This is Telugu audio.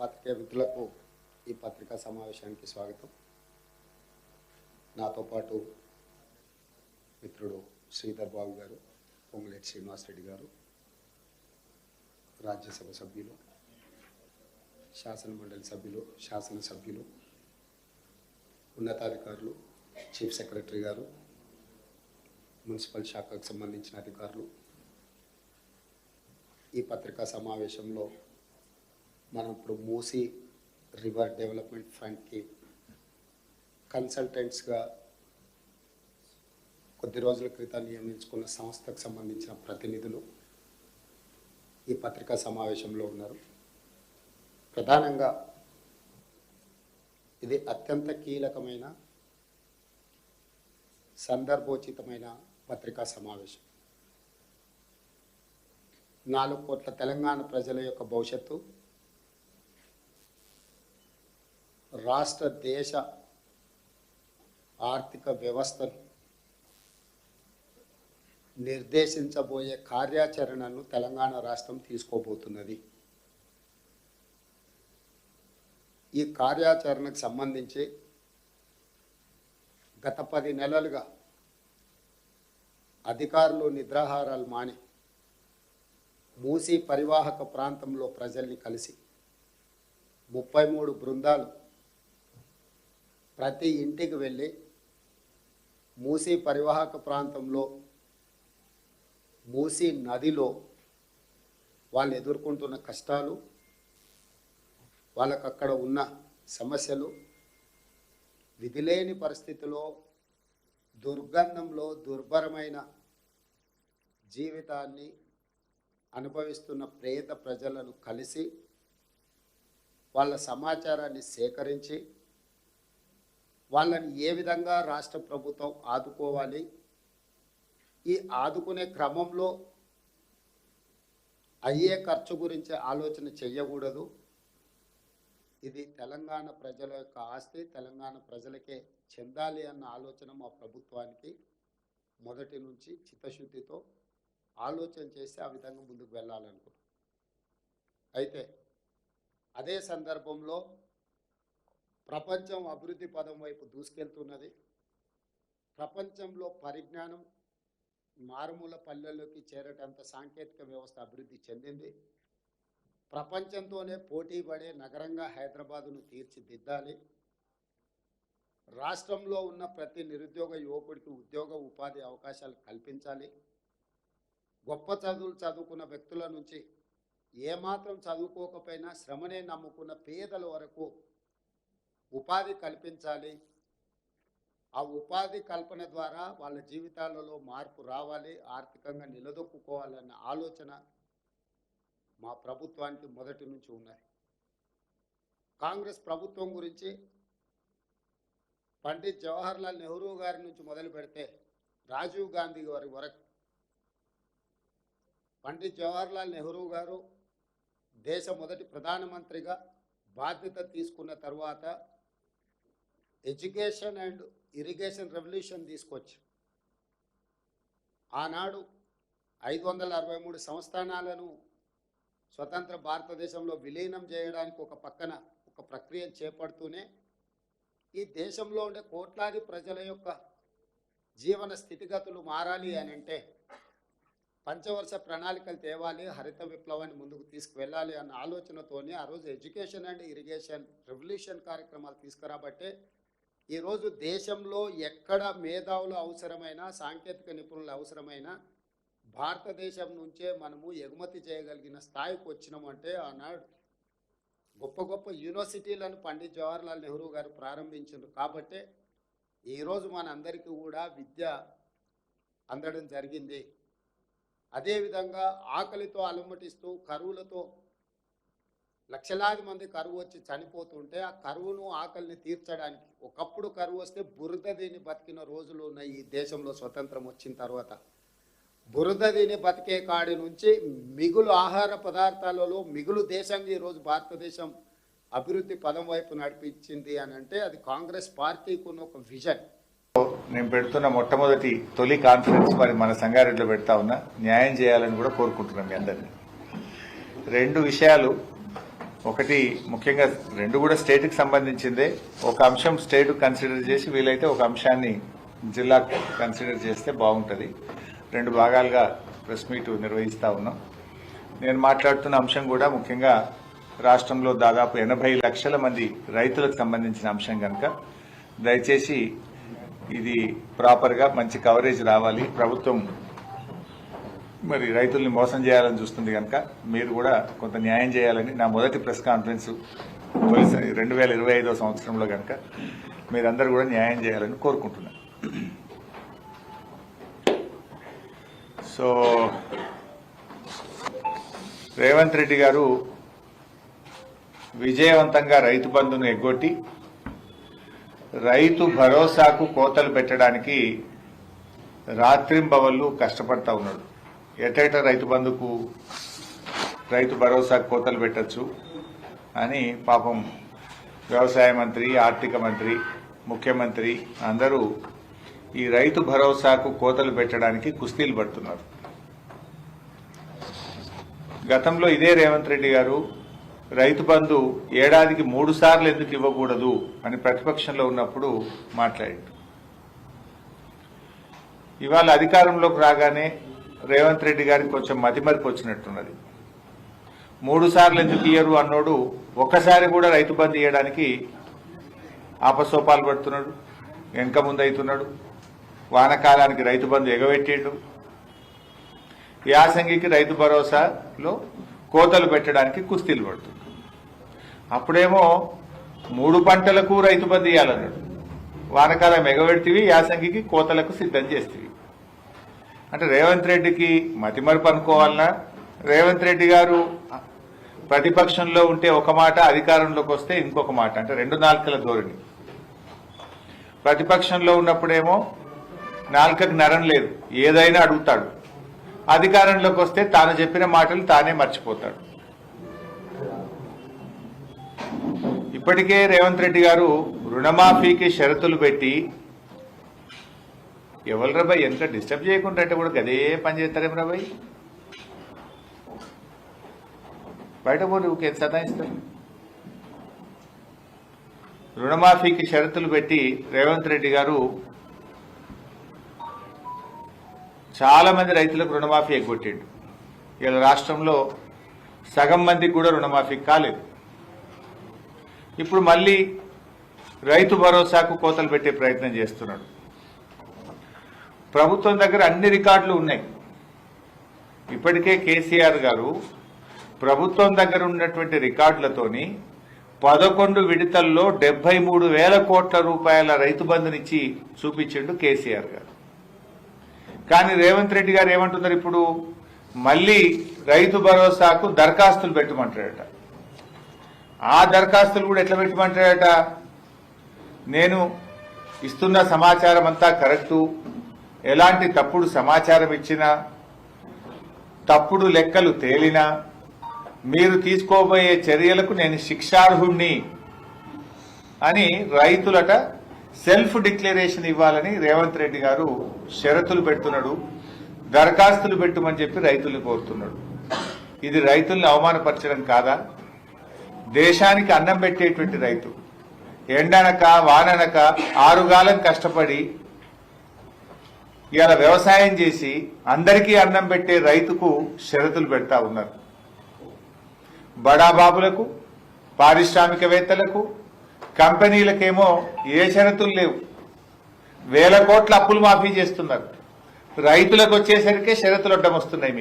పాత్రికేయ మిత్రులకు ఈ పత్రికా సమావేశానికి స్వాగతం. నాతో పాటు మిత్రుడు శ్రీధర్ బాబు గారు పొంగులేటి శ్రీనివాసరెడ్డి గారు రాజ్యసభ సభ్యులు శాసన మండలి సభ్యులు శాసనసభ్యులు ఉన్నతాధికారులు చీఫ్ సెక్రటరీ గారు మున్సిపల్ శాఖకు సంబంధించిన అధికారులు. ఈ పత్రికా సమావేశంలో మనం ఇప్పుడు మూసీ రివర్ డెవలప్మెంట్ ఫండ్కి కన్సల్టెంట్స్గా కొద్ది రోజుల క్రితం నియమించుకున్న సంస్థకు సంబంధించిన ప్రతినిధులు ఈ పత్రికా సమావేశంలో ఉన్నారు. ప్రధానంగా ఇది అత్యంత కీలకమైన సందర్భోచితమైన పత్రికా సమావేశం. నాలుగు కోట్ల తెలంగాణ ప్రజల యొక్క భవిష్యత్తు రాష్ట్ర దేశ ఆర్థిక వ్యవస్థను నిర్దేశించబోయే కార్యాచరణను తెలంగాణ రాష్ట్రం తీసుకోబోతున్నది. ఈ కార్యాచరణకు సంబంధించి గత పది నెలలుగా అధికారులు నిద్రాహారాలు మాని మూసీ పరివాహక ప్రాంతంలో ప్రజల్ని కలిసి ముప్పై మూడు బృందాలు ప్రతి ఇంటికి వెళ్ళి మూసీ పరివాహక ప్రాంతంలో మూసీ నదిలో వాళ్ళు ఎదుర్కొంటున్న కష్టాలు వాళ్ళకు అక్కడ ఉన్న సమస్యలు విధిలేని పరిస్థితిలో దుర్గంధంలో దుర్భరమైన జీవితాన్ని అనుభవిస్తున్న ప్రేత ప్రజలను కలిసి వాళ్ళ సమాచారాన్ని సేకరించి వాళ్ళని ఏ విధంగా రాష్ట్ర ప్రభుత్వం ఆదుకోవాలి? ఈ ఆదుకునే క్రమంలో అయ్యే ఖర్చు గురించి ఆలోచన చెయ్యకూడదు. ఇది తెలంగాణ ప్రజల యొక్క ఆస్తి తెలంగాణ ప్రజలకే చెందాలి అన్న ఆలోచన మా ప్రభుత్వానికి మొదటి నుంచి చిత్తశుద్ధితో ఆలోచన చేసి ఆ విధంగా ముందుకు వెళ్ళాలనుకుంటున్నాం. అయితే అదే సందర్భంలో ప్రపంచం అభివృద్ధి పదం వైపు దూసుకెళ్తున్నది. ప్రపంచంలో పరిజ్ఞానం మారుమూల పల్లెల్లోకి చేరటంత సాంకేతిక వ్యవస్థ అభివృద్ధి చెందింది. ప్రపంచంతోనే పోటీ పడే నగరంగా హైదరాబాదును తీర్చిదిద్దాలి. రాష్ట్రంలో ఉన్న ప్రతి నిరుద్యోగ యువకుడికి ఉద్యోగ ఉపాధి అవకాశాలు కల్పించాలి. గొప్ప చదువులు చదువుకున్న వ్యక్తుల నుంచి ఏమాత్రం చదువుకోకపోయినా శ్రమనే నమ్ముకున్న పేదల వరకు ఉపాధి కల్పించాలి. ఆ ఉపాధి కల్పన ద్వారా వాళ్ళ జీవితాలలో మార్పు రావాలి ఆర్థికంగా నిలదొక్కుకోవాలన్న ఆలోచన మా ప్రభుత్వానికి మొదటి నుంచి ఉన్నది. కాంగ్రెస్ ప్రభుత్వం గురించి పండిత్ జవహర్లాల్ నెహ్రూ గారి నుంచి మొదలు పెడితే రాజీవ్ గాంధీ గారి వరకు పండిత్ జవహర్లాల్ నెహ్రూ గారు దేశ మొదటి ప్రధానమంత్రిగా బాధ్యత తీసుకున్న తర్వాత ఎడ్యుకేషన్ అండ్ ఇరిగేషన్ రెవల్యూషన్ తీసుకొచ్చి ఆనాడు ఐదు వందల అరవై మూడు సంస్థానాలను స్వతంత్ర భారతదేశంలో విలీనం చేయడానికి ఒక పక్కన ఒక ప్రక్రియ చేపడుతూనే ఈ దేశంలో ఉండే కోట్లాది ప్రజల యొక్క జీవన స్థితిగతులు మారాలి అని అంటే పంచవర్ష ప్రణాళికలు తేవాలి హరిత విప్లవాన్ని ముందుకు తీసుకువెళ్ళాలి అన్న ఆలోచనతోనే ఆ రోజు ఎడ్యుకేషన్ అండ్ ఇరిగేషన్ రెవల్యూషన్ కార్యక్రమాలు తీసుకురాబట్టే ఈరోజు దేశంలో ఎక్కడ మేధావులు అవసరమైన సాంకేతిక నిపుణులు అవసరమైన భారతదేశం నుంచే మనము ఎగుమతి చేయగలిగిన స్థాయికి వచ్చినామంటే ఆనాడు గొప్ప గొప్ప యూనివర్సిటీలను పండిత్ జవహర్లాల్ నెహ్రూ గారు ప్రారంభించారు కాబట్టే ఈరోజు మనందరికీ కూడా విద్య అందడం జరిగింది. అదేవిధంగా ఆకలితో అలమటిస్తూ కరువులతో లక్షలాది మంది కరువు వచ్చి చనిపోతుంటే ఆ కరువును ఆకలిని తీర్చడానికి ఒకప్పుడు కరువు వస్తే బురద దీని బతికిన రోజులు ఉన్నాయి ఈ దేశంలో స్వతంత్రం వచ్చిన తర్వాత. బురద దీని బతికే కాడి నుంచి మిగులు ఆహార పదార్థాలలో మిగులు దేశంగా ఈరోజు భారతదేశం అభివృద్ధి పదం వైపు నడిపించింది అని అంటే అది కాంగ్రెస్ పార్టీకి ఉన్న ఒక విజన్. నేను పెడుతున్న మొట్టమొదటి తొలి కాన్ఫరెన్స్ మరి మన సంగారెడ్డిలో పెడతా ఉన్నా. న్యాయం చేయాలని కూడా కోరుకుంటున్నాం మీ అందరినీ. రెండు విషయాలు ఒకటి ముఖ్యంగా రెండు కూడా స్టేట్కి సంబంధించిందే. ఒక అంశం స్టేట్ కన్సిడర్ చేసి వీలైతే ఒక అంశాన్ని జిల్లా కన్సిడర్ చేస్తే బాగుంటుంది. రెండు భాగాలుగా ప్రెస్ మీట్ నిర్వహిస్తా ఉన్నాం. నేను మాట్లాడుతున్న అంశం కూడా ముఖ్యంగా రాష్ట్రంలో దాదాపు ఎనభై లక్షల మంది రైతులకు సంబంధించిన అంశం కనుక దయచేసి ఇది ప్రాపర్గా మంచి కవరేజ్ రావాలి. ప్రభుత్వం మరి రైతుల్ని మోసం చేయాలని చూస్తుంది కనుక మీరు కూడా కొంత న్యాయం చేయాలని నా మొదటి ప్రెస్ కాన్ఫరెన్స్ తొలిసారి రెండు వేల ఇరవై ఐదో సంవత్సరంలో కనుక మీరందరూ కూడా న్యాయం చేయాలని కోరుకుంటున్నాను. సో రేవంత్ రెడ్డి గారు విజయవంతంగా రైతు బంధును ఎగ్గొట్టి రైతు భరోసాకు కోతలు పెట్టడానికి రాత్రింబవళ్ళు కష్టపడతా ఉన్నాడు. ఎటెట రైతు బంధుకు రైతు భరోసాకు కోతలు పెట్టచ్చు అని పాపం వ్యవసాయ మంత్రి ఆర్థిక మంత్రి ముఖ్యమంత్రి అందరూ ఈ రైతు భరోసాకు కోతలు పెట్టడానికి కుస్తీలు పడుతున్నారు. గతంలో ఇదే రేవంత్ రెడ్డి గారు రైతు బంధు ఏడాదికి మూడు సార్లు ఎందుకు ఇవ్వకూడదు అని ప్రతిపక్షంలో ఉన్నప్పుడు మాట్లాడాడు ఇవాళ అధికారంలోకి రాగానే రేవంత్ రెడ్డి గారికి కొంచెం మతిమరిపి వచ్చినట్టున్నది. మూడు సార్లు ఎందుకు ఇయ్యరు అన్నోడు ఒక్కసారి కూడా రైతు బంధు ఇవ్వడానికి ఆపసోపాలు పడుతున్నాడు వెనక ముందు అవుతున్నాడు వానకాలానికి రైతు బంధు ఎగబెట్టిండు. యాసంగికి రైతు భరోసాలో కోతలు పెట్టడానికి కుస్తీలు పడుతుంది అప్పుడేమో మూడు పంటలకు రైతు బంధు ఇవ్వాలన్నాడు వానకాలం ఎగబెడితివి యాసంగికి కోతలకు సిద్ధం చేస్తేవి. అంటే రేవంత్ రెడ్డికి మతిమరుపు అనుకోవాలనా? రేవంత్ రెడ్డి గారు ప్రతిపక్షంలో ఉంటే ఒక మాట అధికారంలోకి వస్తే ఇంకొక మాట అంటే రెండు నాలుకల ధోరణి. ప్రతిపక్షంలో ఉన్నప్పుడేమో నాలుకకు నరం లేదు ఏదైనా అడుగుతాడు. అధికారంలోకి వస్తే తాను చెప్పిన మాటలు తానే మర్చిపోతాడు. ఇప్పటికే రేవంత్ రెడ్డి గారు రుణమాఫీకి షరతులు పెట్టి ఎవరు రాబాయ్ ఎంత డిస్టర్బ్ చేయకుండా అంటే కూడా అదే పని చేస్తారేం రాబాయ్ బయట పోయి ఊకే సతాయిస్తారు? రుణమాఫీకి షరతులు పెట్టి రేవంత్ రెడ్డి గారు చాలా మంది రైతులకు రుణమాఫీ ఎగ్గొట్టిండు. ఇలా రాష్ట్రంలో సగం మందికి కూడా రుణమాఫీ కాలేదు. ఇప్పుడు మళ్ళీ రైతు భరోసాకు కోతలు పెట్టే ప్రయత్నం చేస్తున్నాడు. ప్రభుత్వం దగ్గర అన్ని రికార్డులు ఉన్నాయి. ఇప్పటికే కేసీఆర్ గారు ప్రభుత్వం దగ్గర ఉన్నటువంటి రికార్డులతోని పదకొండు విడతల్లో డెబ్బై మూడు వేల కోట్ల రూపాయల రైతు బంధునిచ్చి చూపించిండు కేసీఆర్ గారు. కానీ రేవంత్ రెడ్డి గారు ఏమంటున్నారు ఇప్పుడు? మళ్ళీ రైతు భరోసాకు దరఖాస్తులు పెట్టమంటాడట ఆ దరఖాస్తులు కూడా ఎట్లా పెట్టమంటాడట నేను ఇస్తున్న సమాచారం అంతా కరెక్టు. ఎలాంటి తప్పుడు సమాచారం ఇచ్చినా తప్పుడు లెక్కలు తేలినా మీరు తీసుకోబోయే చర్యలకు నేను శిక్షార్హుణ్ణి అని రైతులట సెల్ఫ్ డిక్లరేషన్ ఇవ్వాలని రేవంత్ రెడ్డి గారు షరతులు పెడుతున్నాడు దరఖాస్తులు పెట్టమని చెప్పి రైతులు కోరుతున్నాడు. ఇది రైతుల్ని అవమానపరచడం కాదా? దేశానికి అన్నం పెట్టేటువంటి రైతు ఎండనక వాననక ఆరుగాలం కష్టపడి ఇవాళ వ్యవసాయం చేసి అందరికీ అన్నం పెట్టే రైతుకు షరతులు పెడతా ఉన్నారు. బడాబాబులకు పారిశ్రామికవేత్తలకు కంపెనీలకేమో ఏ షరతులు లేవు. వేల కోట్ల అప్పులు మాఫీ చేస్తున్నారు. రైతులకు వచ్చేసరికి షరతులు అడ్డం వస్తున్నాయి మీకు.